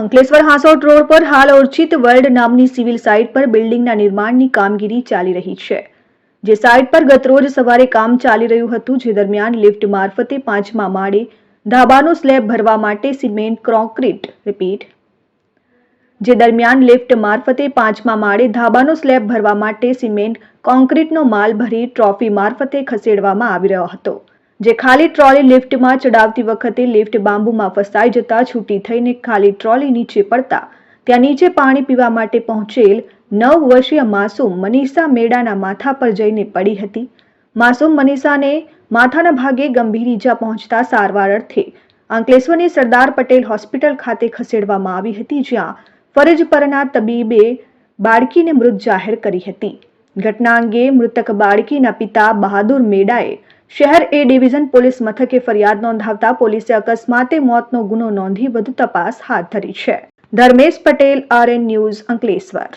Ankleshwar Hansot road પર હાલ ઓર્ચિત world નામની સિવિલ સાઇટ પર બિલ્ડિંગના નિર્માણની કામગીરી ચાલી રહી છે. જે સાઇટ પર ગતરોજ સવારે કામ ચાલી રહ્યું હતું, જે દરમિયાન લિફ્ટ મારફતે પાંચમા માળે ધાબાનો સ્લેબ ભરવા માટે સિમેન્ટ કોન્ક્રીટ રિપીટ. જે દરમિયાન લિફ્ટ મારફતે પાંચમા માળે ધાબાનો સ્લેબ ભરવા માટે સિમેન્ટ કોન્ક્રીટનો માલ ભરી ટ્રોફી મારફતે ખસેડવામાં આવી રહ્યો હતો. જે ખાલી ટ્રોલી લિફ્ટમાં ચડાવતી વખતે લિફ્ટ બાંબુમાં ફસાઈ જતા છૂટી થઈને ખાલી ટ્રોલી નીચે પડતા, ત્યાં નીચે પાણી પીવા માટે પહોંચેલ નવ વર્ષીય માસૂમ મનીષા મેડાના માથા પર જઈને પડી હતી. માસૂમ મનીષાને માથાના ભાગે ગંભીર ઈજા પહોંચતા સારવાર અર્થે અંકલેશ્વરની સરદાર પટેલ હોસ્પિટલ ખાતે ખસેડવામાં આવી હતી, જ્યાં ફરજ પરના તબીબે બાળકીને મૃત જાહેર કરી હતી. ઘટના અંગે મૃતક બાળકીના પિતા બહાદુર મેડાએ શહેર એ ડિવિઝન પોલીસ મથકે ફરિયાદ નોંધાવતા પોલીસે અકસ્માતે મોતનો ગુનો નોંધી વધુ તપાસ હાથ ધરી છે. Dharmesh Patel, RN news, Ankleshwar.